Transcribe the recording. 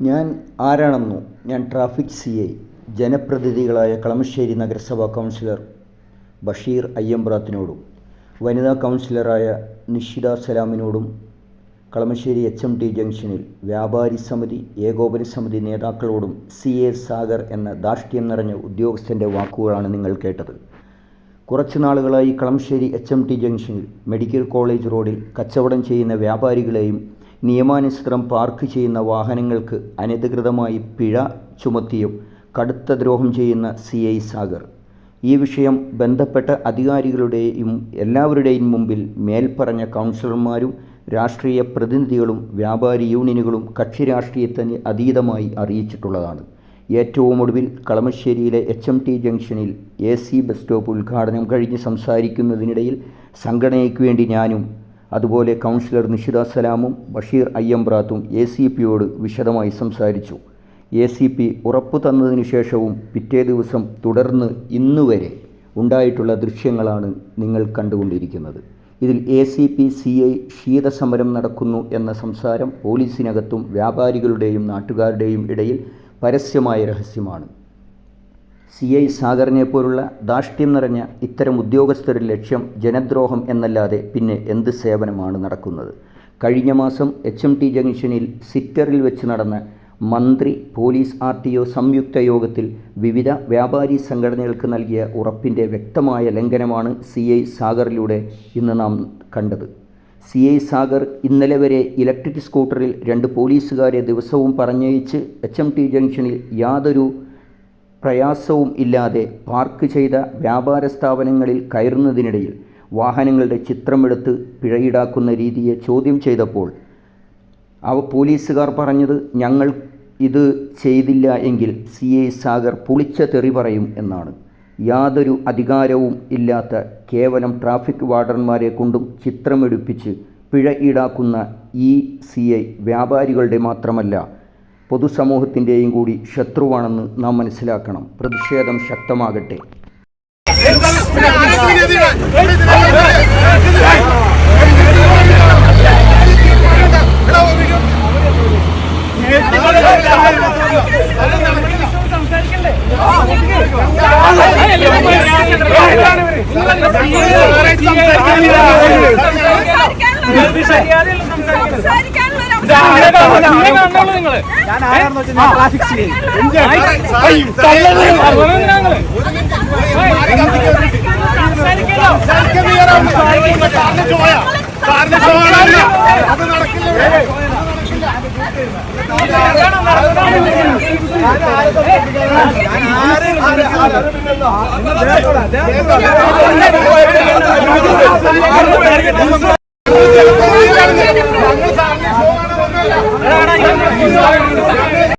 ഞാൻ ആരാണെന്നോ? ഞാൻ ട്രാഫിക് സി ഐ ജനപ്രതിനിധികളായ കളമശ്ശേരി നഗരസഭാ കൗൺസിലർ ബഷീർ അയ്യമ്പ്രാത്തിനോടും വനിതാ കൗൺസിലറായ നിഷിത സലാമിനോടും കളമശ്ശേരി എച്ച് എം ടി ജംഗ്ഷനിൽ വ്യാപാരി സമിതി ഏകോപന സമിതി നേതാക്കളോടും സി എ സാഗർ എന്ന ദാഷ്ട്യം നിറഞ്ഞ ഉദ്യോഗസ്ഥന്റെ വാക്കുകളാണ് നിങ്ങൾ കേട്ടത്. കുറച്ചു നാളുകളായി കളമശ്ശേരി എച്ച് എം ടി ജംഗ്ഷനിൽ മെഡിക്കൽ കോളേജ് റോഡിൽ കച്ചവടം ചെയ്യുന്ന വ്യാപാരികളെയും നിയമാനുസൃതം പാർക്ക് ചെയ്യുന്ന വാഹനങ്ങൾക്ക് അനധികൃതമായി പിഴ ചുമത്തിയും കടുത്ത ദ്രോഹം ചെയ്യുന്ന സി ഐ സാഗർ. ഈ വിഷയം ബന്ധപ്പെട്ട അധികാരികളുടെയും എല്ലാവരുടെയും മുമ്പിൽ മേൽപ്പറഞ്ഞ കൗൺസിലർമാരും രാഷ്ട്രീയ പ്രതിനിധികളും വ്യാപാരി യൂണിയനുകളും കക്ഷി രാഷ്ട്രീയത്തിന് അതീതമായി അറിയിച്ചിട്ടുള്ളതാണ്. ഏറ്റവും ഒടുവിൽ കളമശ്ശേരിയിലെ എച്ച് എം ടി ജംഗ്ഷനിൽ എ സി ബസ് സ്റ്റോപ്പ് ഉദ്ഘാടനം കഴിഞ്ഞ് സംസാരിക്കുന്നതിനിടയിൽ സംഘടനയ്ക്ക് വേണ്ടി ഞാനും അതുപോലെ കൗൺസിലർ നിഷിത സലാമും ബഷീർ അയ്യമ്പ്രാത്തും എ സി പിയോട് വിശദമായി സംസാരിച്ചു. എ സി പി ഉറപ്പു തന്നതിനു ശേഷവും പിറ്റേ ദിവസം തുടർന്ന് ഇന്നുവരെ ഉണ്ടായിട്ടുള്ള ദൃശ്യങ്ങളാണ് നിങ്ങൾ കണ്ടുകൊണ്ടിരിക്കുന്നത്. ഇതിൽ A C P C I ശീതസമരം നടക്കുന്നു എന്ന സംസാരം പോലീസിനകത്തും വ്യാപാരികളുടെയും നാട്ടുകാരുടെയും ഇടയിൽ പരസ്യമായ രഹസ്യമാണ്. സി ഐ സാഗറിനെ പോലുള്ള ധാഷ്ട്യം നിറഞ്ഞ ഇത്തരം ഉദ്യോഗസ്ഥരുടെ ലക്ഷ്യം ജനദ്രോഹം എന്നല്ലാതെ പിന്നെ എന്ത് സേവനമാണ് നടക്കുന്നത്? കഴിഞ്ഞ മാസം എച്ച് എം ടി ജംഗ്ഷനിൽ സിറ്ററിൽ വെച്ച് നടന്ന മന്ത്രി പോലീസ് ആർ ടി ഒ സംയുക്ത യോഗത്തിൽ വിവിധ വ്യാപാരി സംഘടനകൾക്ക് നൽകിയ ഉറപ്പിന്റെ വ്യക്തമായ ലംഘനമാണ് സി ഐ സാഗറിലൂടെ ഇന്ന് നാം കണ്ടത്. സി ഐ സാഗർ ഇന്നലെ വരെ ഇലക്ട്രിക് സ്കൂട്ടറിൽ രണ്ട് പോലീസുകാരെ ദിവസവും പറഞ്ഞയച്ച് എച്ച് എം ടി ജംഗ്ഷനിൽ യാതൊരു പ്രയാസവും ഇല്ലാതെ പാർക്ക് ചെയ്ത വ്യാപാര സ്ഥാപനങ്ങളിൽ കയറുന്നതിനിടയിൽ വാഹനങ്ങളുടെ ചിത്രമെടുത്ത് പിഴയിടാക്കുന്ന രീതിയെ ചോദ്യം ചെയ്തപ്പോൾ അവ പോലീസുകാർ പറഞ്ഞത് ഞങ്ങൾ ഇത് ചെയ്തില്ല എങ്കിൽ സി എ സാഗർ പുളിച്ച തെറി പറയും എന്നാണ്. യാതൊരു അധികാരവും ഇല്ലാത്ത കേവലം ട്രാഫിക് വാർഡന്മാരെ കൊണ്ടും ചിത്രമെടുപ്പിച്ച് പിഴ ഈടാക്കുന്ന ഈ സി ഐ വ്യാപാരികളുടെ മാത്രമല്ല പൊതുസമൂഹത്തിന്റെയും കൂടി ശത്രുവാണെന്ന് നാം മനസ്സിലാക്കണം. പ്രതിഷേധം ശക്തമാകട്ടെ. നിങ്ങളെ കാണുന്നുള്ളൂ നിങ്ങൾ ഞാൻ ആരാണെന്ന് വെച്ചാൽ ഞാൻ ആരും